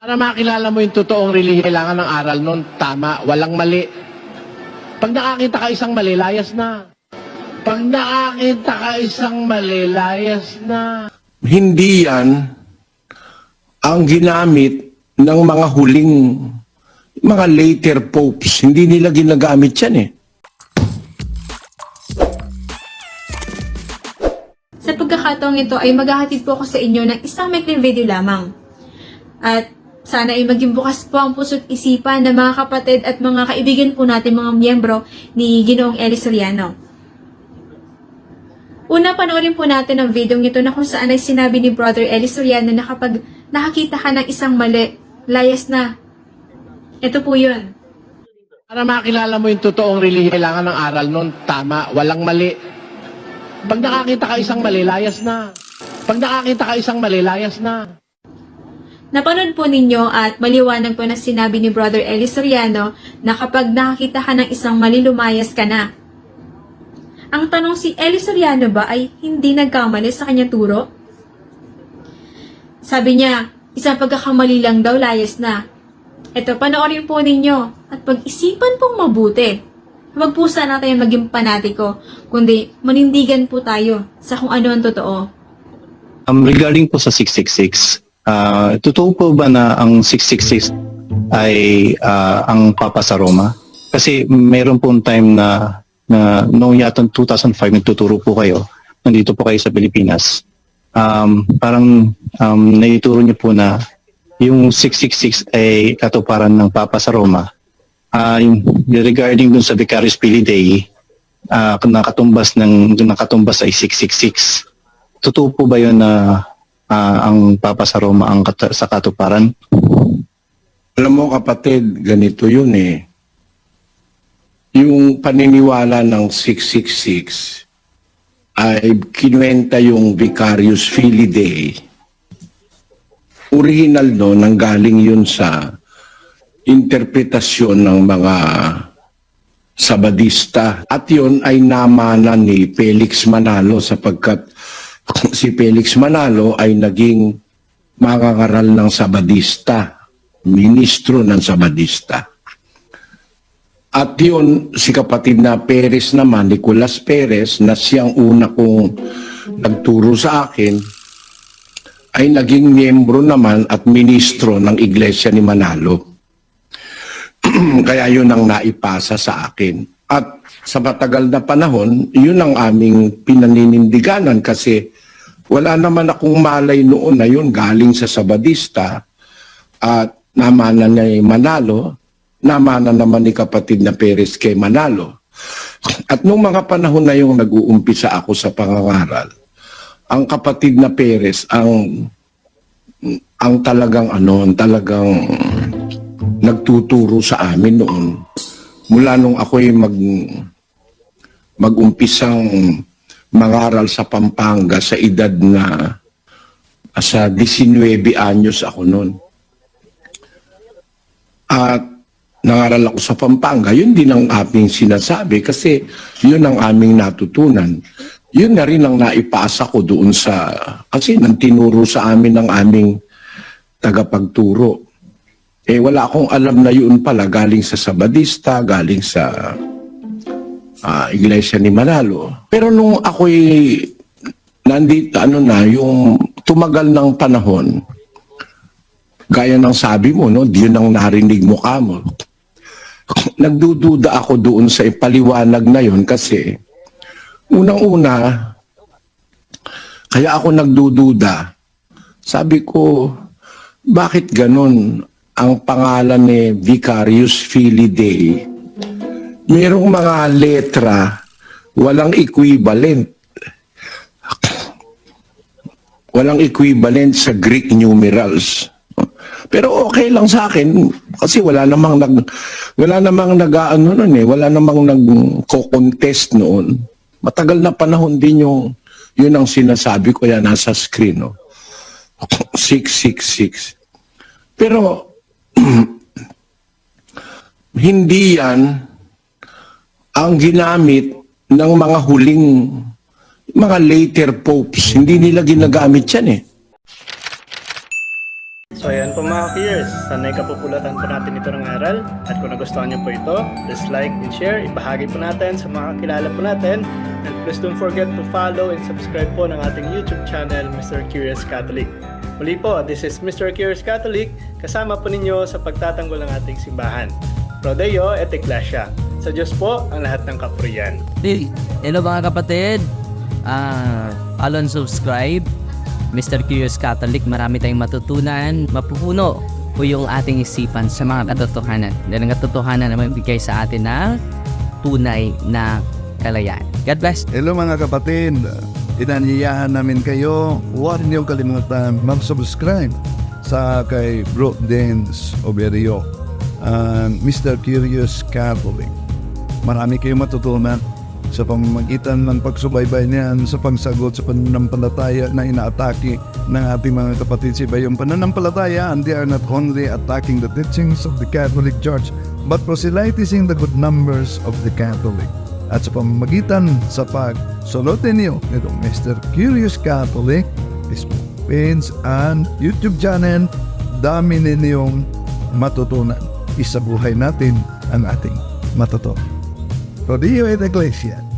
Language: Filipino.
Para makilala mo yung totoong relihiyon, kailangan ng aral nun, tama, walang mali. Pag nakakita ka isang mali, layas na. Pag nakakita ka isang mali, layas na. Hindi yan ang ginamit ng mga huling, mga later popes. Hindi nila ginagamit yan eh. Sa pagkakataong ito ay maghahatid po ako sa inyo ng isang maikling video lamang. At sana ay maging bukas po ang puso't isipan ng mga kapatid at mga kaibigan po natin mga miyembro ni Ginoong Eli Soriano. Una, panoorin po natin ang video ito na kung saan ay sinabi ni Brother Eli Soriano na kapag nakakita ka ng isang mali, layas na. Ito po yun. Para makilala mo yung totoong relihiyon, kailangan ng aral nun, tama, walang mali. Pag nakakita ka isang mali, layas na. Pag nakakita ka isang mali, layas na. Napanood po ninyo at maliwanag po na sinabi ni Brother Eli Soriano na kapag nakakita ka ng isang mali, lumayas ka na. Ang tanong si Eli Soriano ba ay hindi nagkamali sa kanya turo? Sabi niya, isang pagkakamali lang daw, layas na. Ito, panoorin po ninyo at pag-isipan pong mabuti. Huwag po sana tayo maging panatiko, kundi manindigan po tayo sa kung ano ang totoo. Um, regarding po sa 666, ah totoo po ba na ang 666 ay ah, ang Papa sa Roma? Kasi meron po un time na, na noong yata 2005 nagtuturo po kayo, nandito po kayo sa Pilipinas. Um, parang um, naituro niyo po na yung 666 ay katuparan ng Papa sa Roma. Yung regarding dun sa Vicarious Pili Dei, ah, nakatumbas ng nakatumbas ay 666. Totoo po ba yun na ah, ang Papa sa Roma ang kat- sa katuparan? Alam mo kapatid, ganito yun eh. Yung paniniwala ng 666 ay kinuwenta yung Vicarious Filii Dei. Original no, nanggaling yun sa interpretasyon ng mga Sabadista. At yun ay namana ni Felix Manalo sapagkat si Felix Manalo ay naging mangangaral ng Sabadista, ministro ng Sabadista. At yun, si kapatid na Perez naman, Nicolas Perez, na siyang una kong nagturo sa akin, ay naging miyembro naman at ministro ng Iglesia ni Manalo. Kaya yun ang naipasa sa akin. At sa matagal na panahon, yun ang aming pinaninindiganan kasi wala naman akong malay noon na yun galing sa Sabadista at namana niya ay Manalo, namana naman ni kapatid na Perez kay Manalo. At nung mga panahon na yung nag-uumpisa ako sa pangangaral, ang kapatid na Perez ang ang talagang ano, ang talagang nagtuturo sa amin noon. Mula nung ako'y mag mag-umpisang mangaral sa Pampanga sa edad na sa 19 anyos ako noon. At nangaral ako sa Pampanga, yun din ang aming sinasabi kasi yun ang aming natutunan. Yun na rin ang naipasa ko doon sa, kasi nang tinuro sa amin ng aming tagapagturo. Eh wala akong alam na yun pala galing sa Sabadista, galing sa ah, Iglesia ni Manalo. Pero nung ako'y nandito, ano na, yung tumagal ng panahon, gaya ng sabi mo, no, yun ang narinig mo ka mo. Nagdududa ako doon sa ipaliwanag na yun kasi unang-una, kaya ako nagdududa. Sabi ko, bakit ganun ang pangalan ni Vicarious Filii Dei? Merong mga letra, walang equivalent. Walang equivalent sa Greek numerals. Pero okay lang sa akin kasi wala namang nag wala namang nag-aano noon eh, wala namang nag-contest noon. Matagal na panahon din yung yun ang sinasabi ko yan nasa screen no. 666. Pero hindi yan ang ginamit ng mga huling mga later popes. Hindi nila ginagamit yan eh. So ayan po mga peers, sanay kapupulatan po natin ito ng aral at kung nagustuhan niyo po ito, please like and share, ibahagi po natin sa mga kakilala po natin and please don't forget to follow and subscribe po ng ating YouTube channel, Mr. Curious Catholic. Muli po, this is Mr. Curious Catholic, kasama po ninyo sa pagtatanggol ng ating simbahan. Pro Deo et Ecclesia. Sa Diyos po ang lahat ng kapurian. Hey, hello mga kapatid. Ah, follow and subscribe. Mr. Curious Catholic, marami tayong matutunan. Mapupuno po yung ating isipan sa mga katotohanan. Dahil ang katotohanan na magbigay sa atin ng tunay na kalayaan. God bless. Hello mga kapatid, inanyayahan namin kayo, huwag niyo kalimutan mag-subscribe sa kay Bro Dance Oberio, and Mr. Curious Catholic. Marami kayong matutunan sa pamamagitan ng pagsubaybay niyan sa pagsagot sa pananampalataya na inaatake ng ating mga kapatid sa iba. Pananampalataya, and they are not only attacking the teachings of the Catholic Church, but proselytizing the good numbers of the Catholic. At sa pamamagitan sa pagsulotin niyo nitong Mr. Curious Catholic, Facebook page and YouTube channel, dami ninyong matutunan. Isabuhay natin ang ating matutunan. Rodillo et Iglesia.